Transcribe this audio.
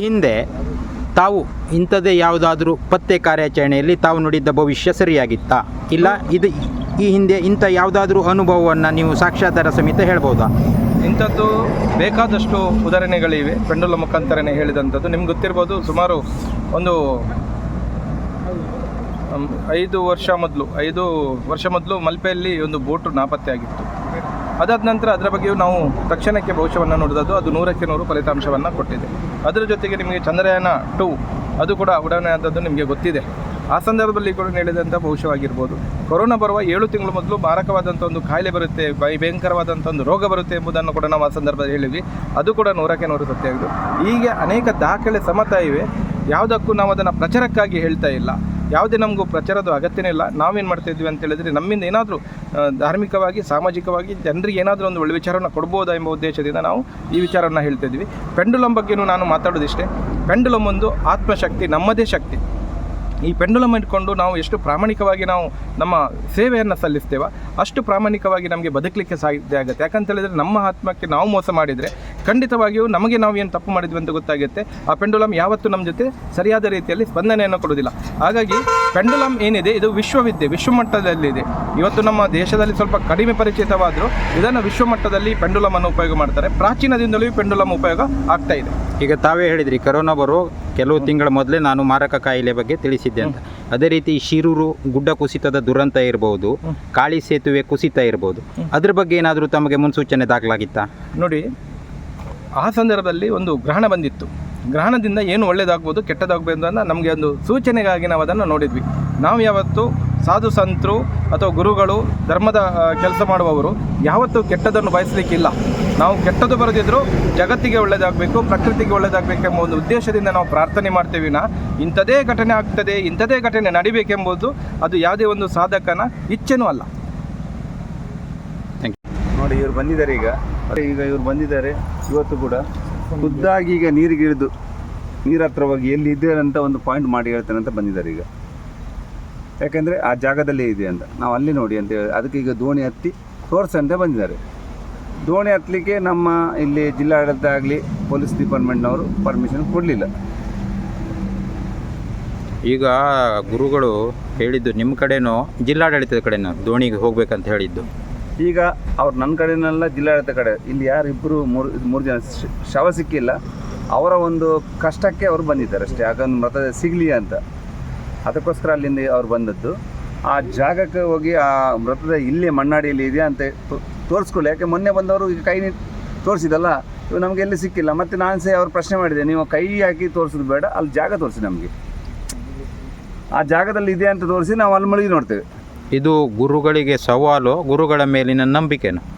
ಹಿಂದೆ ತಾವು ಇಂಥದ್ದೇ ಯಾವುದಾದ್ರೂ ಪತ್ತೆ ಕಾರ್ಯಾಚರಣೆಯಲ್ಲಿ ತಾವು ನೋಡಿದ್ದ ಭವಿಷ್ಯ ಸರಿಯಾಗಿತ್ತಾ? ಇಲ್ಲ, ಇದು ಈ ಹಿಂದೆ ಇಂಥ ಯಾವುದಾದ್ರೂ ಅನುಭವವನ್ನು ನೀವು ಸಾಕ್ಷಾತ್ಕಾರ ಸಮೇತ ಹೇಳ್ಬೋದಾ? ಇಂಥದ್ದು ಬೇಕಾದಷ್ಟು ಉದಾಹರಣೆಗಳಿವೆ. ಪೆಂಡುಲ ಮುಖಾಂತರನೇ ಹೇಳಿದಂಥದ್ದು. ನಿಮ್ಗೆ ಗೊತ್ತಿರ್ಬೋದು, ಸುಮಾರು ಒಂದು ಐದು ವರ್ಷ ಮೊದಲು, ಐದು ವರ್ಷ ಮೊದಲು ಮಲ್ಪೆಯಲ್ಲಿ ಒಂದು ಬೋಟು ನಾಪತ್ತೆ ಆಗಿತ್ತು ಅದಾದ ನಂತರ ಅದರ ಬಗ್ಗೆಯೂ ನಾವು ತಕ್ಷಣಕ್ಕೆ ಭವಿಷ್ಯವನ್ನು ನೋಡಿದದ್ದು, ಅದು ನೂರಕ್ಕೆ ನೂರು ಫಲಿತಾಂಶವನ್ನು ಕೊಟ್ಟಿದೆ. ಅದರ ಜೊತೆಗೆ ನಿಮಗೆ ಚಂದ್ರಯಾನ ಟು, ಅದು ಕೂಡ ಉಡಾವಣೆ ಆದದ್ದು ನಿಮಗೆ ಗೊತ್ತಿದೆ. ಆ ಸಂದರ್ಭದಲ್ಲಿ ಕೂಡ ನೀಡಿದಂಥ ಭವಿಷ್ಯವಾಗಿರ್ಬೋದು. ಕೊರೋನಾ ಬರುವ ಏಳು ತಿಂಗಳು ಮೊದಲು ಮಾರಕವಾದಂಥ ಒಂದು ಕಾಯಿಲೆ ಬರುತ್ತೆ ಭಯ ಭಯಂಕರವಾದಂಥ ಒಂದು ರೋಗ ಬರುತ್ತೆ ಎಂಬುದನ್ನು ಕೂಡ ನಾವು ಆ ಸಂದರ್ಭದಲ್ಲಿ ಹೇಳಿದ್ವಿ. ಅದು ಕೂಡ ನೂರಕ್ಕೆ ನೂರು ಸತ್ಯ ಆಗಿದೆ ಹೀಗೆ ಅನೇಕ ದಾಖಲೆ ಸಮತ ಇವೆ ಯಾವುದಕ್ಕೂ ನಾವು ಅದನ್ನು ಪ್ರಚಾರಕ್ಕಾಗಿ ಹೇಳ್ತಾ ಇಲ್ಲ. ಯಾವುದೇ ನಮಗೂ ಪ್ರಚಾರದ ಅಗತ್ಯನೇ ಇಲ್ಲ. ನಾವೇನು ಮಾಡ್ತಾ ಇದ್ವಿ ಅಂತ ಹೇಳಿದ್ರೆ ನಮ್ಮಿಂದ ಏನಾದರೂ ಧಾರ್ಮಿಕವಾಗಿ, ಸಾಮಾಜಿಕವಾಗಿ ಜನರಿಗೆ ಏನಾದರೂ ಒಂದು ಒಳ್ಳೆ ವಿಚಾರವನ್ನು ಕೊಡ್ಬೋದಾ ಎಂಬ ಉದ್ದೇಶದಿಂದ ನಾವು ಈ ವಿಚಾರವನ್ನು ಹೇಳ್ತಾ ಇದ್ವಿ ಪೆಂಡುಲಂ ಬಗ್ಗೆನೂ ನಾನು ಮಾತಾಡೋದಿಷ್ಟೇ. ಪೆಂಡುಲಂ ಒಂದು ಆತ್ಮಶಕ್ತಿ, ನಮ್ಮದೇ ಶಕ್ತಿ. ಈ ಪೆಂಡುಲಮ್ ಇಟ್ಕೊಂಡು ನಾವು ಎಷ್ಟು ಪ್ರಾಮಾಣಿಕವಾಗಿ ನಾವು ನಮ್ಮ ಸೇವೆಯನ್ನು ಸಲ್ಲಿಸ್ತೇವೆ ಅಷ್ಟು ಪ್ರಾಮಾಣಿಕವಾಗಿ ನಮಗೆ ಬದುಕಲಿಕ್ಕೆ ಸಾಧ್ಯ ಆಗುತ್ತೆ. ಯಾಕಂತ ಹೇಳಿದ್ರೆ ನಮ್ಮ ಆತ್ಮಕ್ಕೆ ನಾವು ಮೋಸ ಮಾಡಿದರೆ ಖಂಡಿತವಾಗಿಯೂ ನಮಗೆ ನಾವು ಏನು ತಪ್ಪು ಮಾಡಿದ್ವಿ ಅಂತ ಗೊತ್ತಾಗುತ್ತೆ. ಆ ಪೆಂಡುಲಮ್ ಯಾವತ್ತೂ ನಮ್ಮ ಜೊತೆ ಸರಿಯಾದ ರೀತಿಯಲ್ಲಿ ಸ್ಪಂದನೆಯನ್ನು ಕೊಡೋದಿಲ್ಲ ಹಾಗಾಗಿ ಪೆಂಡುಲಮ್ ಏನಿದೆ ಇದು ವಿಶ್ವವಿದ್ಯೆ ವಿಶ್ವಮಟ್ಟದಲ್ಲಿದೆ. ಇವತ್ತು ನಮ್ಮ ದೇಶದಲ್ಲಿ ಸ್ವಲ್ಪ ಕಡಿಮೆ ಪರಿಚಿತವಾದರೂ ಇದನ್ನು ವಿಶ್ವಮಟ್ಟದಲ್ಲಿ ಪೆಂಡುಲಮನ್ನು ಉಪಯೋಗ ಮಾಡ್ತಾರೆ. ಪ್ರಾಚೀನದಿಂದಲೂ ಪೆಂಡುಲಮ್ ಉಪಯೋಗ ಆಗ್ತಾ ಇದೆ. ಈಗ ತಾವೇ ಹೇಳಿದ್ರಿ ಕರೋನಾ ಬರೋ ಕೆಲವು ತಿಂಗಳ ಮೊದಲೇ ನಾನು ಮಾರಕ ಕಾಯಿಲೆ ಬಗ್ಗೆ ತಿಳಿಸಿದ್ದೆ ಅಂತ. ಅದೇ ರೀತಿ ಶಿರೂರು ಗುಡ್ಡ ಕುಸಿತದ ದುರಂತ ಇರಬಹುದು ಕಾಳಿ ಸೇತುವೆ ಕುಸಿತ ಇರಬಹುದು ಅದ್ರ ಬಗ್ಗೆ ಏನಾದರೂ ತಮಗೆ ಮುನ್ಸೂಚನೆ ದಾಖಲಾಗಿತ್ತಾ? ನೋಡಿ ಆ ಸಂದರ್ಭದಲ್ಲಿ ಒಂದು ಗ್ರಹಣ ಬಂದಿತ್ತು. ಗ್ರಹಣದಿಂದ ಏನು ಒಳ್ಳೆಯದಾಗ್ಬೋದು ಕೆಟ್ಟದಾಗ್ಬೋದು ಅಂತ ನಮಗೆ ಒಂದು ಸೂಚನೆಗಾಗಿ ನಾವು ಅದನ್ನು ನೋಡಿದ್ವಿ. ನಾವು ಯಾವತ್ತು ಸಾಧು ಸಂತರು ಅಥವಾ ಗುರುಗಳು ಧರ್ಮದ ಕೆಲಸ ಮಾಡುವವರು, ಯಾವತ್ತೂ ಕೆಟ್ಟದನ್ನು ಬಯಸಲಿಕ್ಕಿಲ್ಲ. ನಾವು ಕೆಟ್ಟದ್ದು ಬರೆದಿದ್ದರೂ ಜಗತ್ತಿಗೆ ಒಳ್ಳೆಯದಾಗಬೇಕು ಪ್ರಕೃತಿಗೆ ಒಳ್ಳೆಯದಾಗಬೇಕೆಂಬ ಒಂದು ಉದ್ದೇಶದಿಂದ ನಾವು ಪ್ರಾರ್ಥನೆ ಮಾಡ್ತೇವೆ ನಾ ಇಂಥದೇ ಘಟನೆ ಆಗ್ತದೆ ಇಂಥದೇ ಘಟನೆ ನಡಿಬೇಕೆಂಬುದು ಅದು ಯಾವುದೇ ಒಂದು ಸಾಧಕನ ಇಚ್ಛೆನೂ ಅಲ್ಲ. ಥ್ಯಾಂಕ್ ಯು ನೋಡಿ, ಇವರು ಬಂದಿದ್ದಾರೆ ಈಗ. ಈಗ ಇವರು ಬಂದಿದ್ದಾರೆ. ಇವತ್ತು ಕೂಡ ಖುದ್ದಾಗಿ ಈಗ ನೀರಿಗೆ ಇಳಿದು ನೀರ ಹತ್ರ ಹೋಗಿ ಎಲ್ಲಿ ಅಂತ ಒಂದು ಪಾಯಿಂಟ್ ಮಾಡಿ ಹೇಳ್ತೇನೆ ಅಂತ ಬಂದಿದ್ದಾರೆ ಈಗ. ಯಾಕೆಂದರೆ ಆ ಜಾಗದಲ್ಲೇ ಇದೆ ಅಂತ. ನಾವು ಅಲ್ಲಿ ನೋಡಿ ಅಂತ ಹೇಳಿ. ಅದಕ್ಕೆ ಈಗ ದೋಣಿ ಹತ್ತಿ ಅಂತ ಬಂದಿದ್ದಾರೆ. ದೋಣಿ ಹತ್ತಲಿಕ್ಕೆ ನಮ್ಮ ಇಲ್ಲಿ ಜಿಲ್ಲಾಡಳಿತ ಆಗಲಿ ಪೊಲೀಸ್ ಡಿಪಾರ್ಟ್ಮೆಂಟ್ನವರು ಪರ್ಮಿಷನ್ ಕೊಡಲಿಲ್ಲ. ಈಗ ಗುರುಗಳು ಹೇಳಿದ್ದು ನಿಮ್ಮ ಕಡೆನೋ, ಜಿಲ್ಲಾಡಳಿತದ ಕಡೆನೋ ದೋಣಿಗೆ ಹೋಗ್ಬೇಕಂತ ಹೇಳಿದ್ದು? ಈಗ ಅವ್ರು ನನ್ನ ಕಡೆನೆಲ್ಲ ಜಿಲ್ಲಾಡಳಿತ ಕಡೆ. ಇಲ್ಲಿ ಯಾರು ಇಬ್ಬರು ಮೂರು ಮೂರು ಜನ ಶವ ಸಿಕ್ಕಿಲ್ಲ. ಅವರ ಒಂದು ಕಷ್ಟಕ್ಕೆ ಅವರು ಬಂದಿದ್ದಾರೆ ಅಷ್ಟೇ. ಯಾಕಂದ್ರೆ ಮೃತ ಸಿಗಲಿ ಅಂತ. ಅದಕ್ಕೋಸ್ಕರ ಅಲ್ಲಿಂದ ಅವ್ರು ಬಂದದ್ದು. ಆ ಜಾಗಕ್ಕೆ ಹೋಗಿ ಆ ಮೃತದ ಇಲ್ಲೇ ಮಣ್ಣಾಡಿಯಲ್ಲಿ ಇದೆಯಾ ಅಂತ ತೋರಿಸ್ಕೊಳ್ಳಿ. ಯಾಕೆ ಮೊನ್ನೆ ಬಂದವರು ಈಗ ಕೈ ತೋರಿಸಿದಲ್ಲ? ಇವು ನಮಗೆ ಎಲ್ಲಿ ಸಿಕ್ಕಿಲ್ಲ? ಮತ್ತು ನಾನು ಸಹ ಅವ್ರು ಪ್ರಶ್ನೆ ಮಾಡಿದೆ. ನೀವು ಕೈ ಹಾಕಿ ತೋರಿಸೋದು ಬೇಡ, ಅಲ್ಲಿ ಜಾಗ ತೋರಿಸಿ ನಮಗೆ. ಆ ಜಾಗದಲ್ಲಿ ಇದೆ ಅಂತ ತೋರಿಸಿ ನಾವು ಅಲ್ಲಿ ಮುಳುಗಿ ನೋಡ್ತೇವೆ. ಇದು ಗುರುಗಳಿಗೆ ಸವಾಲು ಗುರುಗಳ ಮೇಲಿನ ನಂಬಿಕೆನು.